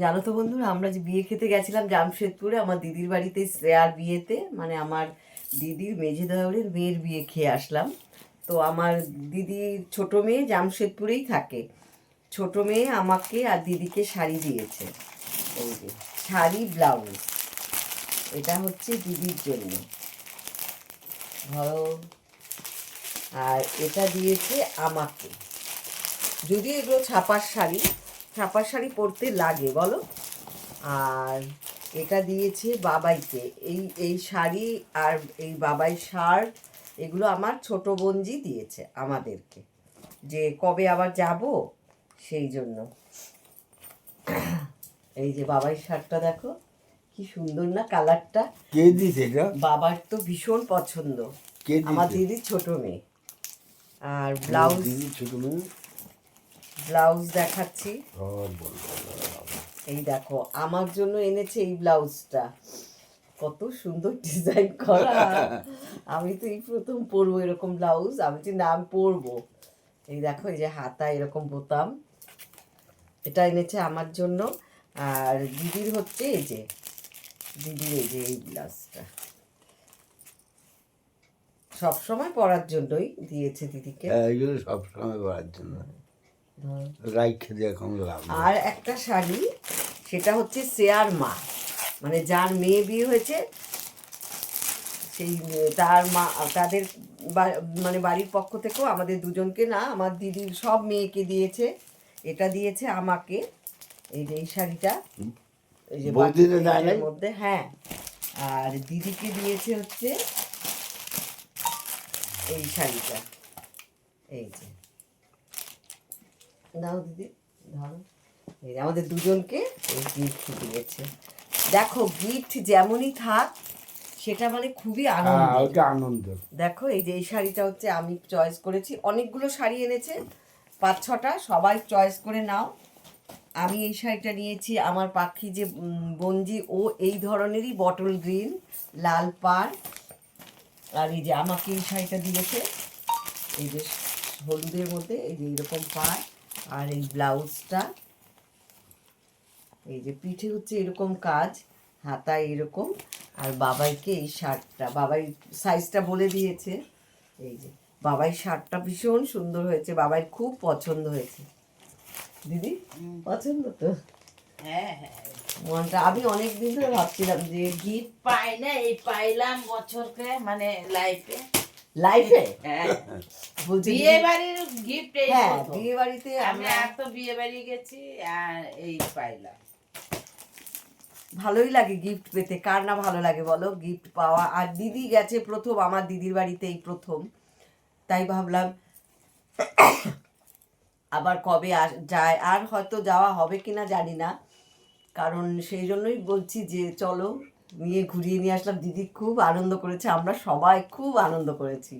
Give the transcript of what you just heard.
জানো তো বন্ধুরা, আমরা যে বিয়ে খেতে গেছিলাম জামশেদপুরে, আমার দিদির বাড়িতে শ্রেয়ার বিয়েতে মানে আমার দিদির মেঝে দেওয়ারের মেয়ের বিয়ে খেয়ে আসলাম। তো আমার দিদির ছোট মেয়ে জামশেদপুরেই থাকে। ছোট মেয়ে আমাকে আর দিদিকে শাড়ি দিয়েছে। এই যে, শাড়ি, ব্লাউজ। এটা হচ্ছে দিদির জন্য। ধরো, আর এটা দিয়েছে আমাকে। যদি এগুলো ছাপার শাড়ি ছাপার শাড়ি পরতে লাগে বলো? আর এটা দিয়েছে বাবাইকে। এই এই শাড়ি আর এই বাবাই শার্ট এগুলো আমার ছোট বোনজি দিয়েছে আমাদেরকে। যে কবে আবার যাব সেই জন্য। এই যে বাবাই শার্টটা দেখো কি সুন্দর না কালারটা। কে দিছে এটা? বাবার তো ভীষণ পছন্দ। কে আমার দিদির ছোট মেয়ে। আর ব্লাউজ দিদি ছোট মেয়ে। ব্লাউজ দেখাচ্ছি। এই দেখো, আমার জন্য এনেছে এই ব্লাউজটা। কত সুন্দর ডিজাইন করা। আমি তো এই প্রথম পরবো এরকম ব্লাউজ। আমি যে নাম পরবো। এই দেখো, এই যে হাতা এরকম বোতাম। এটা এনেছে আমার জন্য। আর দিদির হচ্ছে এই যে, দিদির এই যে এই ব্লাউজটা। সবসময় পরার জন্যই দিয়েছে দিদিকে। হ্যাঁ সবসময় পরার জন্য। ধরো। রাই খেতে এখন লাভ আর একটা শাড়ি সেটা হচ্ছে শেয়ার মা। মানে যার মেয়ে বিয়ে হয়েছে সেই তার মা তাদের মানে বাড়ির পক্ষ থেকেও আমাদের দুজনকে না আমার দিদির সব মেয়েকে দিয়েছে। এটা দিয়েছে আমাকে এই যে এই শাড়িটা। এই যে দেয়? মধ্যে হ্যাঁ। আর দিদিকে দিয়েছে হচ্ছে এই শাড়িটা। এই যে। দাও দিদি ধরো এই আমাদের দুজনকে এই গিফট দিয়েছে। দেখো গিফট যেমনই থাক সেটা মানে খুবই হ্যাঁ আনন্দ ওটা আনন্দ দেখো এই যে এই শাড়িটা হচ্ছে আমি চয়েস করেছি। অনেকগুলো শাড়ি এনেছে পাঁচ ছটা সবাই চয়েস করে নাও। আমি এই শাড়িটা নিয়েছি আমার পাখি যে বঞ্জি ও এই ধরনেরই বটল গ্রিন লাল পাড়। আর এই যে আমাকে এই শাড়িটা দিয়েছে এই যে হলুদের মধ্যে এই যে এইরকম পাড়। আর এই ব্লাউজটা এই যে পিঠে হচ্ছে এরকম কাজ হাতা এরকম আর বাবাইকে এই শার্টটা বাবাই সাইজটা বলে দিয়েছে। এই যে বাবাই শার্টটা ভীষণ সুন্দর হয়েছে বাবাই খুব পছন্দ হয়েছে। দিদি পছন্দ তো? হ্যাঁ হ্যাঁ। মনটা আমি অনেক দিন ধরে ভাবছিলাম যে গিফট পাই না এই পাইলাম বছরকে মানে লাইফে লাইফে বিয়ে বাড়ির গিফট এই হ্যাঁ বিয়ে বাড়িতে আমি এত বিয়ে বাড়ি গেছি আর এই পাইলাম। ভালোই লাগে গিফট পেতে। কার না ভালো লাগে বলো? গিফট পাওয়া। আর দিদি গেছে প্রথম আমার দিদির বাড়িতে এই প্রথম। তাই ভাবলাম আবার কবে যায়? আর হয়তো যাওয়া হবে কিনা জানি না। কারণ সেই জন্যই বলছি যে চলো নিয়ে ঘুরিয়ে নিয়ে আসলাম। দিদি খুব আনন্দ করেছে আমরা সবাই খুব আনন্দ করেছি।